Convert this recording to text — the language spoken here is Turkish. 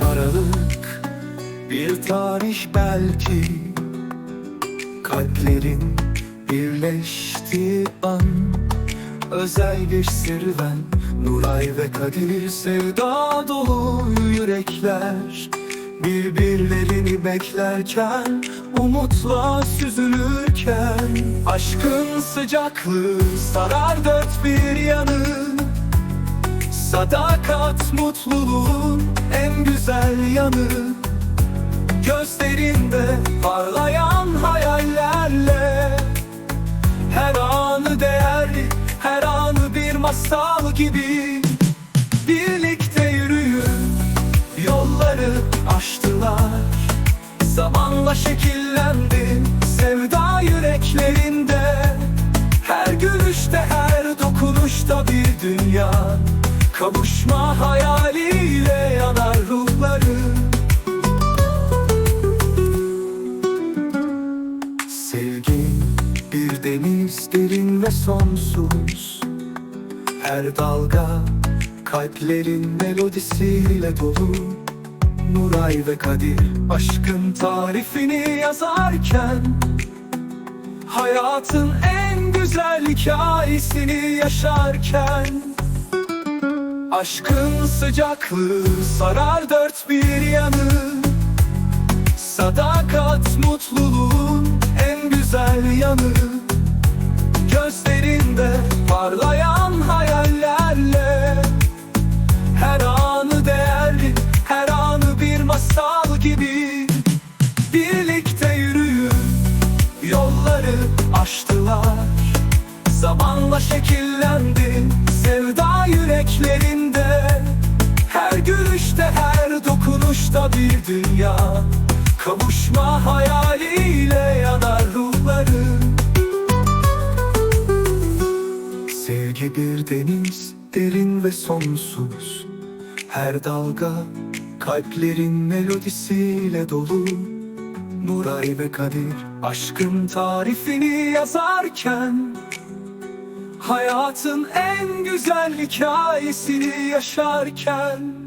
Üç Aralık bir tarih belki. Kalplerin birleştiği an. Özel bir serüven Nuray ve Kadir sevda dolu yürekler. Birbirlerini beklerken Umutla süzülürken. Aşkın sıcaklığı sarar dört bir Sadakat mutluluğun en güzel yanı. Gözlerinde parlayan hayallerle. Her anı değerli, her anı bir masal gibi. Birlikte yürüyüp yolları aştılar. Zamanla şekillendi sevda yüreklerinde. Her gülüşte her dokunuşta bir dünya Kavuşma hayaliyle yanar ruhları. Sevgi bir deniz derin ve sonsuz. Her dalga kalplerin melodisiyle dolu. Nuray ve Kadir aşkın tarifini yazarken Hayatın en güzel hikayesini yaşarken Aşkın sıcaklığı sarar dört bir yanı. Sadakat mutluluğun en güzel yanı. Gözlerinde parlayan hayallerle. Her anı değerli, her anı bir masal gibi. Birlikte yürüyüp yolları aştılar. Zamanla şekillendi sevda yüreklerinde Her gülüşte her dokunuşta bir dünya. Kavuşma hayaliyle yanar ruhları. Sevgi bir deniz derin ve sonsuz. Her dalga kalplerin melodisiyle dolu. Nuray ve Kadir aşkın tarifini yazarken Hayatın en güzel hikayesini yaşarken